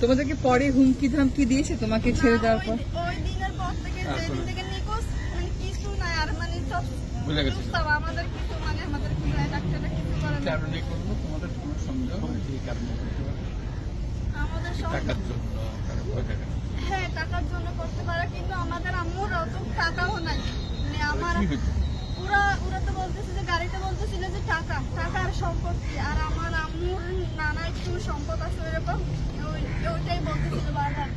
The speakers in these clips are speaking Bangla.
তোমাদেরকে পরে হুমকি ধামকি দিয়েছে তোমাকে ছেড়ে দেওয়ার পর ওই- ওই দিনের পর থেকে যেদিন থেকে নিখোঁজ মানে কিছু নাই আর মানে সব ভুলে গেছে। চুপচাপ, আমাদের কিছু মানে আমাদের কিছু নাই, ডাক্তাররা কিছু করে না। কারণে করল তোমাদের কোনো সন্দেহ যে কারণে আমাদের টাকার জন্য। হ্যাঁ টাকার জন্য করতে পারে কিন্তু আমাদের আম্মুর অত টাকাও নাই মানে আমার ওরা ওরা তো বলতেছে যে গাড়িতে বলতেছিল যে টাকা টাকার সম্পত্তি আর আমার আম্মুর নানা একটু সম্পদ আছে এরকম ওই- ওইটাই বলতেছিল বারবার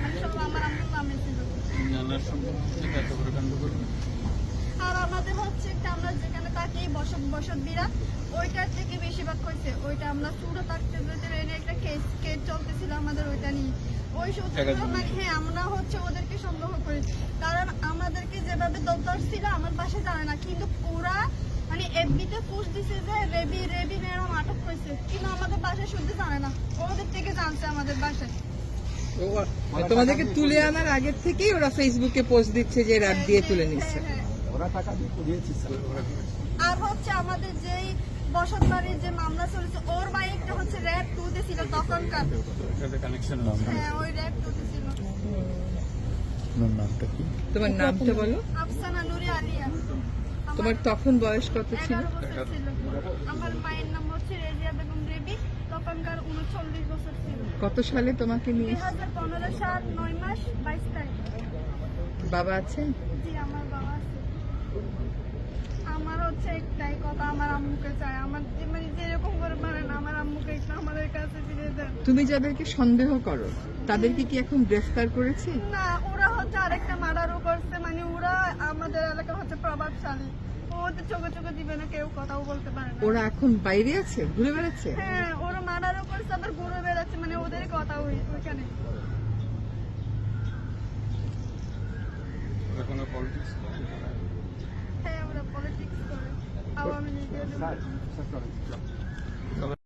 মানে সব আমার আম্মুর নামে ছিল নানার সম্পর্কে থেকে এত বড় কাণ্ড করল আর আমাদের হচ্ছে একটা আমরা যেখানে থাকি বসত বসত বিরাট ওইটার থেকে বেশিরভাগ হয়েছে। ওইটা আমরা চুড়ো থাকতে যেতে একটা কেস কেস চলতেছিল আমাদের ওইটা নিয়ে। ওই সূত্রে মানে হ্যাঁ আমরা হচ্ছে ওদেরকে সন্দেহ করি। কারণ আমাদেরকে যেভাবে দরদর ছিল আমার পাশে জানে না। কিন্তু ওরা মানে এফবিতে পোস্ট দিছে যে রেবি রেবি ম্যাডাম আটক হয়েছে কিন্তু আমাদের বাসায় শুনতে জানে না। ওদের থেকে জানছে আমাদের বাসায়। তোমাদেরকে তুলে আনার আগের থেকেই ওরা ফেসবুকে পোস্ট দিচ্ছে যে রাত দিয়ে তুলে নিচ্ছে। ওরা টাকা দিয়ে করিয়েছে। আর হচ্ছে আমাদের যেই বসত বাড়ির যে মামলা চলেছে ওর বাইকটা হচ্ছে র্যাব ছিল তখনকার। কানেকশন আছে হ্যাঁ ওই র্যাব ছিল নামটা কি? তোমার নামটা বলো। আফসানা নুরি আলিয়া। তোমার তখন বয়স কত ছিল এগারো বছর ছিল আমার মায়ের নাম হচ্ছে রেজিয়া বেগম রেবি তখনকার উনচল্লিশ বছর ছিল। কত সালে তোমাকে দুই নিয়ে হাজার পনেরো সাল নয় মাস বাইশ তারিখ। বাবা আছেন জি আমার বাবা আছে। আমার হচ্ছে একটাই কথা আমার আম্মুকে চাই। আমার যে- মানে যেরকম করে পারেন আমার আম্মুকে একটু আমাদের কাছে ফিরে দেন। তুমি যাদেরকে সন্দেহ করো তাদেরকে কি এখন গ্রেফতার করেছে? না ওরা হচ্ছে আরেকটা মার্ডারও করছে। মানে ওরা আমাদের এলাকা হচ্ছে প্রভাবশালী। ওদের চোখে চোখে দিবে না কেউ কথাও বলতে পারে না। ওরা এখন বাইরে আছে? ঘুরে বেড়াচ্ছে? হ্যাঁ ওরা মার্ডারও করছে আবার ঘুরে বেড়াচ্ছে মানে ওদের কথা ওই ওইখানে। কোনো পলিটিক্স হ্যাঁ ওরা পলিটিক্স করে। আওয়ামী লীগের স্যার স্যার চলেন।